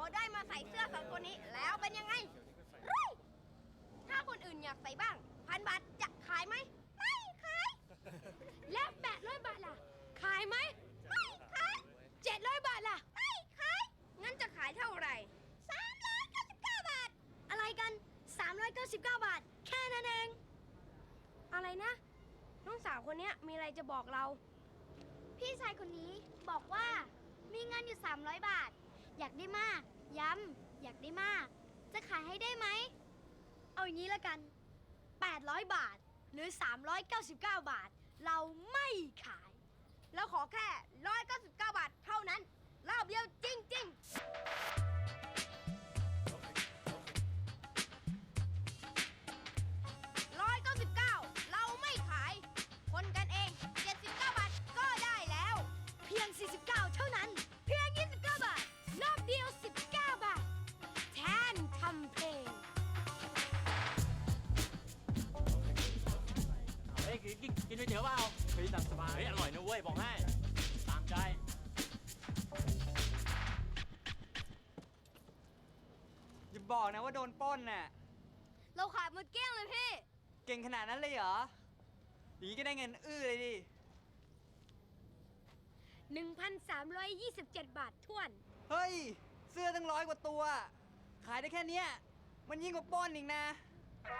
อได้มาใส่เสื้อสองตัวนี้แล้วเป็นยังไงเฮ้ยถ้าคนอื่นอยากใส่บ้าง พันบาทจะขายไหม ไม่ขาย และแปดร้อยบาทล่ะ ขายไหม ไม่ขายเจ็ดร้อยบาทล่ะ ไม่ขาย งั้นจะขายเท่าไหร่สามร้อยเก้าสิบเก้าบาท อะไรกัน399บาท แค่นั้นเอง อะไรนะ น้องสาวคนเนี้ยมีอะไรจะบอกเรา พี่ชายคนนี้บอกว่ามีเงินอยู่ 300 บาท อยากได้มาก ย้ำ อยากได้มาก จะขายให้ได้ไหม เอาอย่างนี้ละกัน 800 บาท หรือ 399 บาท เราไม่ขาย เราขอแค่ 199 บาท กินกินกินก๋วยเตี๋ยวเปล่าเฮ้ยตามสบายเฮ้ยอร่อยนะเว้ยบอกให้ตามใจอย่าบอกนะว่าโดนปล้นน่ะ เราขายหมดเกลี้ยงเลยพี่ เก่งขนาดนั้นเลยเหรออย่างนี้ก็ได้เงินอื้อเลยดิ 1,327 บาทท้วน เฮ้ย เสื้อตั้งร้อยกว่าตัว ขายได้แค่เนี้ย มันยิ่งกว่าปล้นอีกนะ